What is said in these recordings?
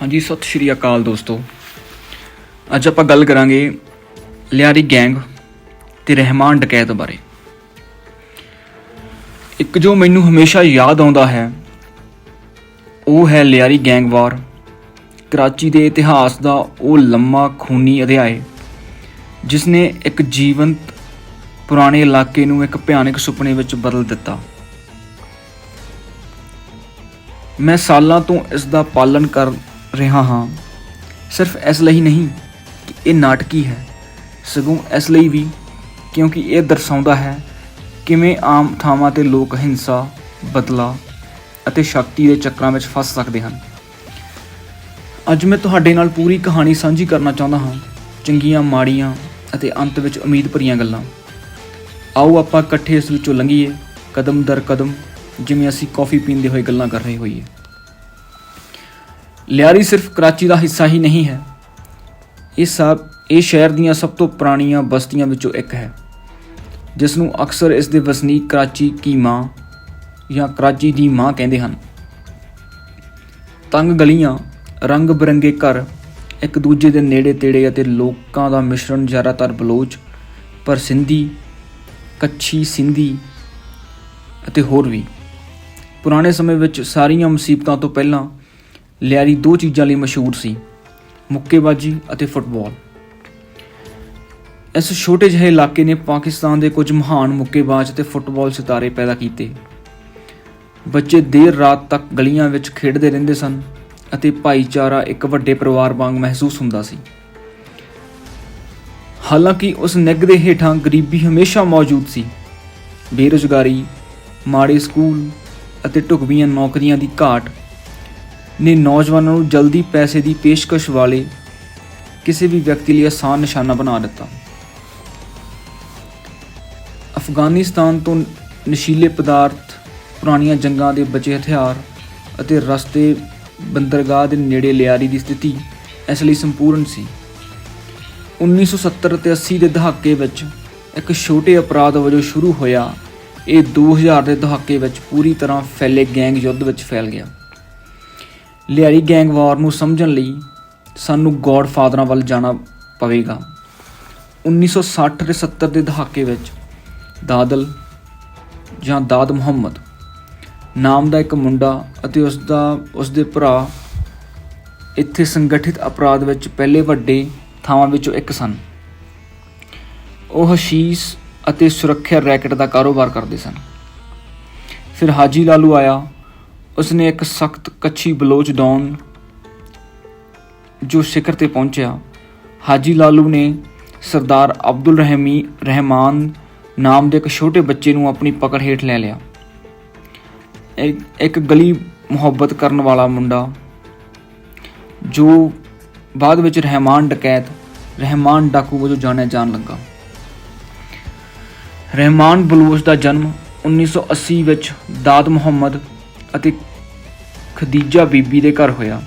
ਹਾਂਜੀ, ਸਤਿ ਸ਼੍ਰੀ ਅਕਾਲ ਦੋਸਤੋ। ਅੱਜ ਆਪਾਂ ਗੱਲ ਕਰਾਂਗੇ ਲਿਆਰੀ ਗੈਂਗ ਤੇ ਰਹਿਮਾਨ ਡਕੈਤ ਬਾਰੇ। ਇੱਕ ਜੋ ਮੈਨੂੰ ਹਮੇਸ਼ਾ ਯਾਦ ਆਉਂਦਾ ਹੈ, ਉਹ ਹੈ ਲਿਆਰੀ ਗੈਂਗ ਵਾਰ। ਕਰਾਚੀ ਦੇ ਇਤਿਹਾਸ ਦਾ ਉਹ ਲੰਮਾ ਖੂਨੀ ਅਧਿਆਇ ਜਿਸ ਨੇ ਇੱਕ ਜੀਵੰਤ ਪੁਰਾਣੇ ਇਲਾਕੇ ਨੂੰ ਇੱਕ ਭਿਆਨਕ ਸੁਪਨੇ ਵਿੱਚ ਬਦਲ ਦਿੱਤਾ। ਮੈਂ ਸਾਲਾਂ ਤੋਂ ਇਸ ਦਾ ਪਾਲਣ ਕਰਨ ਰਿਹਾ ਹਾਂ। ਸਿਰਫ ਇਸ ਲਈ ਨਹੀਂ ਕਿ ਇਹ ਨਾਟਕੀ ਹੈ। ਸਗੋਂ ਇਸ ਲਈ ਵੀ ਕਿਉਂਕਿ ਇਹ ਦਰਸਾਉਂਦਾ ਹੈ ਕਿਵੇਂ ਆਮ ਥਾਵਾਂ ਤੇ ਲੋਕ ਹਿੰਸਾ, ਬਦਲਾ ਅਤੇ ਸ਼ਕਤੀ ਦੇ ਚੱਕਰਾਂ ਵਿੱਚ ਫਸ ਸਕਦੇ ਹਨ। ਅੱਜ ਮੈਂ ਤੁਹਾਡੇ ਨਾਲ ਪੂਰੀ ਕਹਾਣੀ ਸਾਂਝੀ ਕਰਨਾ ਚਾਹੁੰਦਾ ਹਾਂ। ਚੰਗੀਆਂ, ਮਾੜੀਆਂ ਅਤੇ ਅੰਤ ਵਿੱਚ ਉਮੀਦ ਭਰੀਆਂ ਗੱਲਾਂ। ਆਓ ਆਪਾਂ ਇਕੱਠੇ ਇਸ ਵਿੱਚੋਂ ਲੰਘੀਏ। ਕਦਮ ਦਰ ਕਦਮ, ਜਿਵੇਂ ਅਸੀਂ ਕੌਫੀ ਪੀਂਦੇ ਹੋਏ ਗੱਲਾਂ ਕਰ ਰਹੇ ਹੋਈਏ। ਲਿਆਰੀ ਸਿਰਫ ਕਰਾਚੀ ਦਾ ਹਿੱਸਾ ਹੀ ਨਹੀਂ ਹੈ। ਇਹ ਸਭ ਇਹ ਸ਼ਹਿਰ ਦੀਆਂ ਸਭ ਤੋਂ ਪੁਰਾਣੀਆਂ ਬਸਤੀਆਂ ਵਿੱਚੋਂ ਇੱਕ ਹੈ ਜਿਸ ਨੂੰ ਅਕਸਰ ਇਸ ਦੇ ਵਸਨੀਕ ਕਰਾਚੀ ਕੀ ਮਾਂ ਜਾਂ ਕਰਾਚੀ ਦੀ ਮਾਂ ਕਹਿੰਦੇ ਹਨ। ਤੰਗ ਗਲੀਆਂ, ਰੰਗ ਬਰੰਗੇ ਘਰ, ਇੱਕ ਦੂਜੇ ਦੇ ਨੇੜੇ ਤੇੜੇ ਅਤੇ ਲੋਕਾਂ ਦਾ ਮਿਸ਼ਰਣ ਜ਼ਿਆਦਾਤਰ ਬਲੋਚ, ਪਰ ਸਿੰਧੀ ਕੱਚੀ ਸਿੰਧੀ ਅਤੇ ਹੋਰ ਵੀ। ਪੁਰਾਣੇ ਸਮੇਂ ਵਿੱਚ ਸਾਰੀਆਂ ਮੁਸੀਬਤਾਂ ਤੋਂ ਪਹਿਲਾਂ ਲਿਆਰੀ ਦੋ ਚੀਜ਼ਾਂ ਲਈ ਮਸ਼ਹੂਰ ਸੀ, ਮੁੱਕੇਬਾਜ਼ੀ ਅਤੇ ਫੁੱਟਬਾਲ। ਇਸ ਛੋਟੇ ਜਿਹੇ ਇਲਾਕੇ ਨੇ ਪਾਕਿਸਤਾਨ ਦੇ ਕੁਝ ਮਹਾਨ ਮੁੱਕੇਬਾਜ਼ ਅਤੇ ਫੁੱਟਬਾਲ ਸਿਤਾਰੇ ਪੈਦਾ ਕੀਤੇ। ਬੱਚੇ ਦੇਰ ਰਾਤ ਤੱਕ ਗਲੀਆਂ ਵਿੱਚ ਖੇਡਦੇ ਰਹਿੰਦੇ ਸਨ ਅਤੇ ਭਾਈਚਾਰਾ ਇੱਕ ਵੱਡੇ ਪਰਿਵਾਰ ਵਾਂਗ ਮਹਿਸੂਸ ਹੁੰਦਾ ਸੀ। ਹਾਲਾਂਕਿ ਉਸ ਨਿੱਘ ਦੇ ਹੇਠਾਂ ਗਰੀਬੀ ਹਮੇਸ਼ਾ ਮੌਜੂਦ ਸੀ। ਬੇਰੁਜ਼ਗਾਰੀ, ਮਾੜੇ ਸਕੂਲ ਅਤੇ ਢੁਕਵੀਆਂ ਨੌਕਰੀਆਂ ਦੀ ਘਾਟ ਨੇ ਨੌਜਵਾਨਾਂ ਨੂੰ ਜਲਦੀ ਪੈਸੇ ਦੀ ਪੇਸ਼ਕਸ਼ ਵਾਲੇ ਕਿਸੇ ਵੀ ਵਿਅਕਤੀ ਲਈ ਆਸਾਨ ਨਿਸ਼ਾਨਾ ਬਣਾ ਦਿੱਤਾ। ਅਫਗਾਨਿਸਤਾਨ ਤੋਂ ਨਸ਼ੀਲੇ ਪਦਾਰਥ, ਪੁਰਾਣੀਆਂ ਜੰਗਾਂ ਦੇ ਬਚੇ ਹਥਿਆਰ ਅਤੇ ਰਸਤੇ ਬੰਦਰਗਾਹ ਦੇ ਨੇੜੇ ਲਿਆਰੀ ਦੀ ਸਥਿਤੀ ਇਸ ਲਈ ਸੰਪੂਰਨ ਸੀ। 1970 ਅਤੇ 80 ਦੇ ਦਹਾਕੇ ਵਿੱਚ ਇੱਕ ਛੋਟੇ ਅਪਰਾਧ ਵਜੋਂ ਸ਼ੁਰੂ ਹੋਇਆ। ਇਹ 2000 ਦੇ ਦਹਾਕੇ ਵਿੱਚ ਪੂਰੀ ਤਰ੍ਹਾਂ ਫੈਲੇ ਗੈਂਗ ਯੁੱਧ ਵਿੱਚ ਫੈਲ ਗਿਆ। ਲਿਆਰੀ ਗੈਂਗ ਵਾਰ ਨੂੰ ਸਮਝਣ ਲਈ ਸਾਨੂੰ ਗੋਡਫਾਦਰਾਂ ਵੱਲ ਜਾਣਾ ਪਵੇਗਾ। 1960 ਤੇ 70 ਦੇ ਦਹਾਕੇ ਵਿੱਚ ਦਾਦਲ ਜਾਂ ਦਾਦ ਮੁਹੰਮਦ ਨਾਮ ਦਾ ਇੱਕ ਮੁੰਡਾ ਅਤੇ ਉਸ ਦਾ, ਉਸ ਦੇ ਭਰਾ ਇੱਥੇ ਸੰਗਠਿਤ ਅਪਰਾਧ ਵਿੱਚ ਪਹਿਲੇ ਵੱਡੇ ਥਾਵਾਂ ਵਿੱਚੋਂ ਇੱਕ ਸਨ। ਉਹ ਹਸ਼ੀਸ਼ ਅਤੇ ਸੁਰੱਖਿਆ ਰੈਕਟ ਦਾ ਕਾਰੋਬਾਰ ਕਰਦੇ ਸਨ। ਫਿਰ ਹਾਜੀ ਲਾਲੂ ਆਇਆ। ਉਸਨੇ ਇੱਕ ਸਖਤ ਕੱਚੀ ਬਲੋਚ ਡੌਨ ਜੋ ਸਿਖਰ ਤੇ ਪਹੁੰਚਿਆ। ਹਾਜੀ ਲਾਲੂ ਨੇ ਸਰਦਾਰ ਅਬਦੁਲ ਰਹਿਮੀ ਰਹਿਮਾਨ ਨਾਮ ਦੇ ਇੱਕ ਛੋਟੇ ਬੱਚੇ ਨੂੰ ਆਪਣੀ ਪਕੜ ਹੇਠ ਲੈ ਲਿਆ। ਇੱਕ- ਇੱਕ ਗਲੀ ਮੁਹੱਬਤ ਕਰਨ ਵਾਲਾ ਮੁੰਡਾ, ਜੋ ਬਾਅਦ ਵਿੱਚ ਰਹਿਮਾਨ ਡਕੈਤ, ਰਹਿਮਾਨ ਡਾਕੂ ਵਜੋਂ ਜਾਣਿਆ ਜਾਣ ਲੱਗਾ। ਰਹਿਮਾਨ ਬਲੂਚ ਦਾ ਜਨਮ 1980 ਵਿੱਚ ਦਾਦ ਮੁਹੰਮਦ ਅਤੇ ਖਦੀਜਾ ਬੀਬੀ ਦੇ ਘਰ ਹੋਇਆ।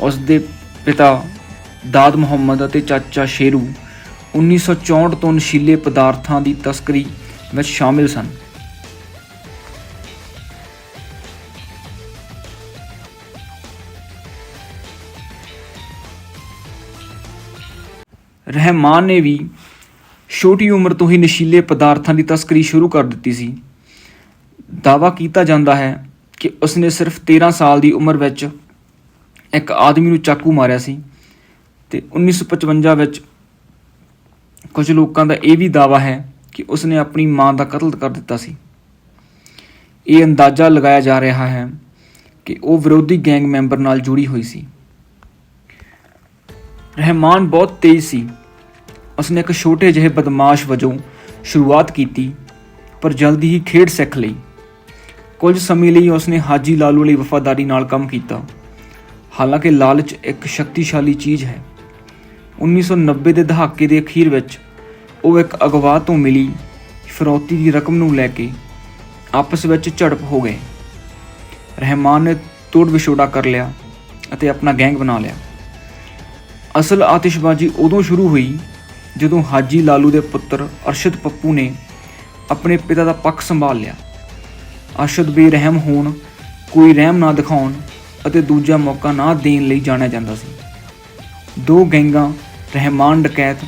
ਉਸ ਦੇ ਪਿਤਾ ਦਾਦ ਮੁਹੰਮਦ ਅਤੇ ਚਾਚਾ ਸ਼ੇਰੂ 1964 ਤੋਂ ਨਸ਼ੀਲੇ ਪਦਾਰਥਾਂ ਦੀ ਤਸਕਰੀ ਵਿੱਚ ਸ਼ਾਮਿਲ ਸਨ। ਰਹਿਮਾਨ ਨੇ ਵੀ ਛੋਟੀ ਉਮਰ ਤੋਂ ਹੀ ਨਸ਼ੀਲੇ ਪਦਾਰਥਾਂ ਦੀ ਤਸਕਰੀ ਸ਼ੁਰੂ ਕਰ ਦਿੱਤੀ ਸੀ। ਦਾਵਾ ਕੀਤਾ ਜਾਂਦਾ ਹੈ ਕਿ ਉਸਨੇ ਸਿਰਫ 13 ਸਾਲ ਦੀ ਉਮਰ ਵਿੱਚ ਇੱਕ ਆਦਮੀ ਨੂੰ ਚਾਕੂ ਮਾਰਿਆ ਸੀ ਤੇ 1955 ਵਿੱਚ ਕੁਝ ਲੋਕਾਂ ਦਾ ਇਹ ਵੀ ਦਾਵਾ ਹੈ ਕਿ ਉਸਨੇ ਆਪਣੀ ਮਾਂ ਦਾ ਕਤਲ ਕਰ ਦਿੱਤਾ ਸੀ। ਇਹ ਅੰਦਾਜ਼ਾ ਲਗਾਇਆ ਜਾ ਰਿਹਾ ਹੈ ਕਿ ਉਹ ਵਿਰੋਧੀ ਗੈਂਗ ਮੈਂਬਰ ਨਾਲ ਜੁੜੀ ਹੋਈ ਸੀ। ਰਹਿਮਾਨ ਬਹੁਤ ਤੇਜ਼ ਸੀ। ਉਸਨੇ ਇੱਕ ਛੋਟੇ ਜਿਹੇ ਬਦਮਾਸ਼ ਵਜੋਂ ਸ਼ੁਰੂਆਤ ਕੀਤੀ, ਪਰ ਜਲਦੀ ਹੀ ਖੇਡ ਸਿੱਖ ਲਈ। ਕੁਝ ਸਮੇਂ ਲਈ ਉਸਨੇ ਹਾਜੀ ਲਾਲੂ ਲਈ ਵਫਾਦਾਰੀ ਨਾਲ ਕੰਮ ਕੀਤਾ। ਹਾਲਾਂਕਿ ਲਾਲਚ ਇੱਕ ਸ਼ਕਤੀਸ਼ਾਲੀ ਚੀਜ਼ ਹੈ। 1990 ਦੇ ਦਹਾਕੇ ਦੇ ਅਖੀਰ ਵਿੱਚ ਉਹ ਇੱਕ ਅਗਵਾ ਤੋਂ ਮਿਲੀ ਫਿਰੌਤੀ ਦੀ ਰਕਮ ਨੂੰ ਲੈ ਕੇ ਆਪਸ ਵਿੱਚ ਝੜਪ ਹੋ ਗਏ। ਰਹਿਮਾਨ ਨੇ ਤੋੜ ਵਿਛੋੜਾ ਕਰ ਲਿਆ ਅਤੇ ਆਪਣਾ ਗੈਂਗ ਬਣਾ ਲਿਆ। ਅਸਲ ਆਤਿਸ਼ਬਾਜ਼ੀ ਉਦੋਂ ਸ਼ੁਰੂ ਹੋਈ ਜਦੋਂ ਹਾਜੀ ਲਾਲੂ ਦੇ ਪੁੱਤਰ ਅਰਸ਼ਦ ਪੱਪੂ ਨੇ ਆਪਣੇ ਪਿਤਾ ਦਾ ਪੱਖ ਸੰਭਾਲ ਲਿਆ। ਅਰਸ਼ਦ ਬੇਰਹਿਮ ਹੋਣ, ਕੋਈ ਰਹਿਮ ਨਾ ਦਿਖਾਉਣ ਅਤੇ ਦੂਜਾ ਮੌਕਾ ਨਾ ਦੇਣ ਲਈ ਜਾਣਿਆ ਜਾਂਦਾ ਸੀ। ਦੋ ਗੈਂਗਾਂ, ਰਹਿਮਾਨ ਡਕੈਤ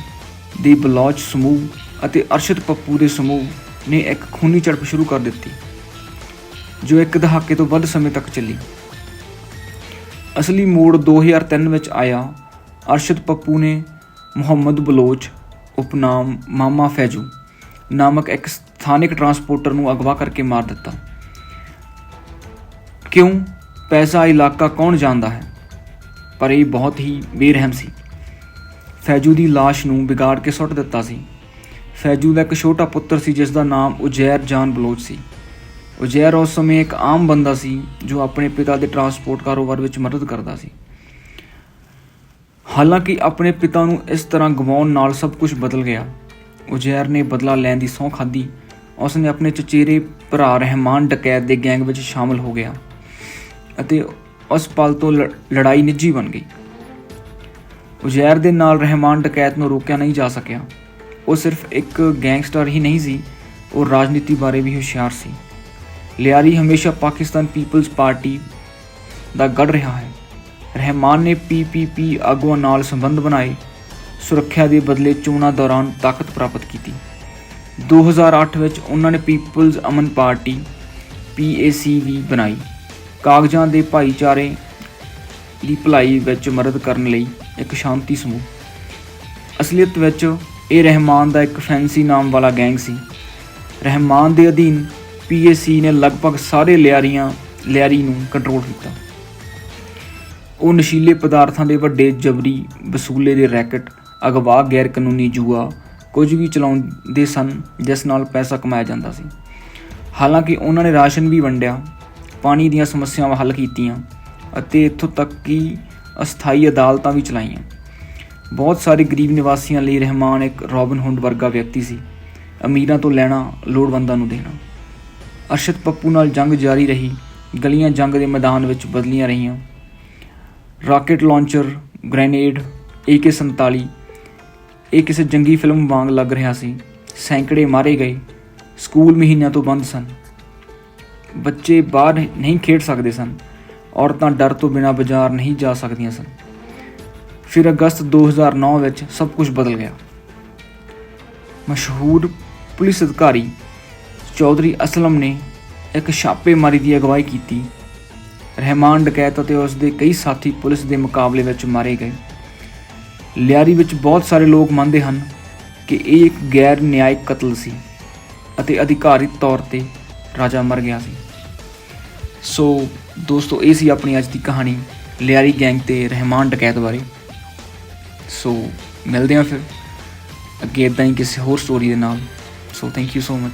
ਦੀ ਬਲੌਚ ਸਮੂਹ ਅਤੇ ਅਰਸ਼ਦ ਪੱਪੂ ਦੇ ਸਮੂਹ ਨੇ ਇੱਕ ਖੂਨੀ ਝੜਪ ਸ਼ੁਰੂ ਕਰ ਦਿੱਤੀ, ਜੋ ਇੱਕ ਦਹਾਕੇ ਤੋਂ ਵੱਧ ਸਮੇਂ ਤੱਕ ਚੱਲੀ। ਅਸਲੀ ਮੋੜ 2003 ਵਿੱਚ ਆਇਆ, ਅਰਸ਼ਦ ਪੱਪੂ ਨੇ ਮੁਹੰਮਦ ਬਲੋਚ, ਉਪਨਾਮ ਮਾਮਾ ਫੈਜੂ ਨਾਮਕ ਇੱਕ ਸਥਾਨਿਕ ਟਰਾਂਸਪੋਰਟਰ ਨੂੰ ਅਗਵਾ ਕਰਕੇ ਮਾਰ ਦਿੱਤਾ। ਕਿਉਂ ਪੈਸਾ ਇਲਾਕਾ ਕੌਣ ਜਾਣਦਾ ਹੈ? ਪਰ ਇਹ ਬਹੁਤ ਹੀ ਬੇਰਹਿਮ ਸੀ। ਫੈਜੂ ਦੀ ਲਾਸ਼ ਨੂੰ ਵਿਗਾੜ ਕੇ ਸੁੱਟ ਦਿੱਤਾ ਸੀ। ਫੈਜੂ ਦਾ ਇੱਕ ਛੋਟਾ ਪੁੱਤਰ ਸੀ ਜਿਸ ਦਾ ਨਾਮ ਉਜੈਰ ਜਾਨ ਬਲੋਚ ਸੀ। ਉਜੈਰ ਉਸ ਸਮੇਂ ਇੱਕ ਆਮ ਬੰਦਾ ਸੀ, ਜੋ ਆਪਣੇ ਪਿਤਾ ਦੇ ਟਰਾਂਸਪੋਰਟ ਕਾਰੋਬਾਰ ਵਿੱਚ ਮਦਦ ਕਰਦਾ ਸੀ। ਹਾਲਾਂਕਿ ਆਪਣੇ ਪਿਤਾ ਨੂੰ ਇਸ ਤਰ੍ਹਾਂ ਗਵਾਉਣ ਨਾਲ ਸਭ ਕੁਝ ਬਦਲ ਗਿਆ। ਉਜੈਰ ਨੇ ਬਦਲਾ ਲੈਣ ਦੀ ਸਹੁੰ ਖਾਧੀ। ਉਸ ਨੇ ਆਪਣੇ ਚਚੇਰੇ ਭਰਾ ਰਹਿਮਾਨ ਡਕੈਤ ਦੇ ਗੈਂਗ ਵਿੱਚ ਸ਼ਾਮਲ ਹੋ ਗਿਆ। ਅਤੇ ਉਸ ਪਲ ਤੋਂ ਲ- ਲੜਾਈ ਨਿੱਜੀ ਬਣ ਗਈ। ਉਜੈਰ ਦੇ ਨਾਲ ਰਹਿਮਾਨ ਡਕੈਤ ਨੂੰ ਰੋਕਿਆ ਨਹੀਂ ਜਾ ਸਕਿਆ। ਉਹ ਸਿਰਫ ਇੱਕ ਗੈਂਗਸਟਰ ਹੀ ਨਹੀਂ ਸੀ, ਉਹ ਰਾਜਨੀਤੀ ਬਾਰੇ ਵੀ ਹੁਸ਼ਿਆਰ ਸੀ। ਲਿਆਰੀ ਹਮੇਸ਼ਾ ਪਾਕਿਸਤਾਨ ਪੀਪਲਜ਼ ਪਾਰਟੀ ਦਾ ਗੜ ਰਿਹਾ ਹੈ। ਰਹਿਮਾਨ ਨੇ ਪੀਪੀਪੀ ਆਗੂਆਂ ਨਾਲ ਸੰਬੰਧ ਬਣਾਏ, ਸੁਰੱਖਿਆ ਦੇ ਬਦਲੇ ਚੋਣਾਂ ਦੌਰਾਨ ਤਾਕਤ ਪ੍ਰਾਪਤ ਕੀਤੀ। 2008 ਵਿੱਚ ਉਹਨਾਂ ਨੇ ਪੀਪਲਜ਼ ਅਮਨ ਪਾਰਟੀ ਪੀਏਸੀ ਵੀ ਬਣਾਈ। ਕਾਗਜ਼ਾਂ ਦੇ ਭਾਈਚਾਰੇ ਦੀ ਭਲਾਈ ਵਿੱਚ ਮਦਦ ਕਰਨ ਲਈ ਇੱਕ ਸ਼ਾਂਤੀ ਸਮੂਹ। ਅਸਲੀਅਤ ਵਿੱਚ ਇਹ ਰਹਿਮਾਨ ਦਾ ਇੱਕ ਫੈਂਸੀ ਨਾਮ ਵਾਲਾ ਗੈਂਗ ਸੀ। ਰਹਿਮਾਨ ਦੇ ਅਧੀਨ ਪੀਏਸੀ ਨੇ ਲਗਭਗ ਸਾਰੇ ਲਿਆਰੀਆਂ, ਲਿਆਰੀ ਨੂੰ ਕੰਟਰੋਲ ਕੀਤਾ। ਉਹ ਨਸ਼ੀਲੇ ਪਦਾਰਥਾਂ ਦੇ ਵੱਡੇ ਜਬਰੀ ਵਸੂਲੇ ਦੇ ਰੈਕਟ, ਅਗਵਾ ਗੈਰ ਕਾਨੂੰਨੀ ਜੂਆ, ਕੁਝ ਵੀ ਚਲਾਉਂਦੇ ਸਨ, ਜਿਸ ਨਾਲ ਪੈਸਾ ਕਮਾਇਆ ਜਾਂਦਾ ਸੀ। ਹਾਲਾਂਕਿ ਉਹਨਾਂ ਨੇ ਰਾਸ਼ਨ ਵੀ ਵੰਡਿਆ। ਪਾਣੀ ਦੀਆਂ ਸਮੱਸਿਆਵਾਂ ਹੱਲ ਕੀਤੀਆਂ ਅਤੇ ਇੱਥੋਂ ਤੱਕ ਕਿ ਅਸਥਾਈ ਅਦਾਲਤਾਂ ਵੀ ਚਲਾਈਆਂ। ਬਹੁਤ ਸਾਰੇ ਗਰੀਬ ਨਿਵਾਸੀਆਂ ਲਈ ਰਹਿਮਾਨ ਇੱਕ ਰੋਬਿਨ ਹੁੱਡ ਵਰਗਾ ਵਿਅਕਤੀ ਸੀ। ਅਮੀਰਾਂ ਤੋਂ ਲੈਣਾ ਲੋੜਵੰਦਾਂ ਨੂੰ ਦੇਣਾ। ਅਰਸ਼ਦ ਪੱਪੂ ਨਾਲ ਜੰਗ ਜਾਰੀ ਰਹੀ, ਗਲੀਆਂ ਜੰਗ ਦੇ ਮੈਦਾਨ ਵਿੱਚ ਬਦਲੀਆਂ ਰਹੀਆਂ। ਰਾਕੇਟ ਲਾਂਚਰ, ਗ੍ਰੈਨੇਡ AK47 ਇਹ ਕਿਸੇ ਜੰਗੀ ਫਿਲਮ ਵਾਂਗ ਲੱਗ ਰਿਹਾ ਸੀ। ਸੈਂਕੜੇ ਮਾਰੇ ਗਏ। ਸਕੂਲ ਮਹੀਨਿਆਂ ਤੋਂ ਬੰਦ ਸਨ। ਬੱਚੇ ਬਾਹਰ ਨਹੀਂ ਖੇਡ ਸਕਦੇ ਸਨ। ਔਰਤਾਂ ਡਰ ਤੋਂ ਬਿਨਾਂ ਬਾਜ਼ਾਰ ਨਹੀਂ ਜਾ ਸਕਦੀਆਂ ਸਨ। ਫਿਰ ਅਗਸਤ 2009 ਵਿੱਚ ਸਭ ਕੁਝ ਬਦਲ ਗਿਆ। ਮਸ਼ਹੂਰ ਪੁਲਿਸ ਅਧਿਕਾਰੀ ਚੌਧਰੀ ਅਸਲਮ ਨੇ ਇੱਕ ਛਾਪੇਮਾਰੀ ਦੀ ਅਗਵਾਈ ਕੀਤੀ। ਰਹਿਮਾਨ ਡਕੈਤ ਅਤੇ ਉਸ ਦੇ ਕਈ ਸਾਥੀ ਪੁਲਿਸ ਦੇ ਮੁਕਾਬਲੇ ਵਿੱਚ ਮਾਰੇ ਗਏ। ਲਿਆਰੀ ਵਿੱਚ ਬਹੁਤ ਸਾਰੇ ਲੋਕ ਮੰਨਦੇ ਹਨ ਕਿ ਇਹ ਇੱਕ ਗੈਰ ਨਿਆਇਕ ਕਤਲ ਸੀ ਅਤੇ ਅਧਿਕਾਰਿਤ ਤੌਰ ਤੇ ਰਾਜਾ ਮਰ ਗਿਆ ਸੀ। ਸੋ ਦੋਸਤੋ, ਇਹ ਸੀ ਆਪਣੀ ਅੱਜ ਦੀ ਕਹਾਣੀ ਲਿਆਰੀ ਗੈਂਗ ਤੇ ਰਹਿਮਾਨ ਡਕੈਤ ਬਾਰੇ। ਸੋ ਮਿਲਦੇ ਹਾਂ ਫਿਰ। ਅੱਗੇ ਇਦਾਂ ਹੀ ਕਿਸੇ ਹੋਰ ਸਟੋਰੀ ਦੇ ਨਾਲ। So thank you so much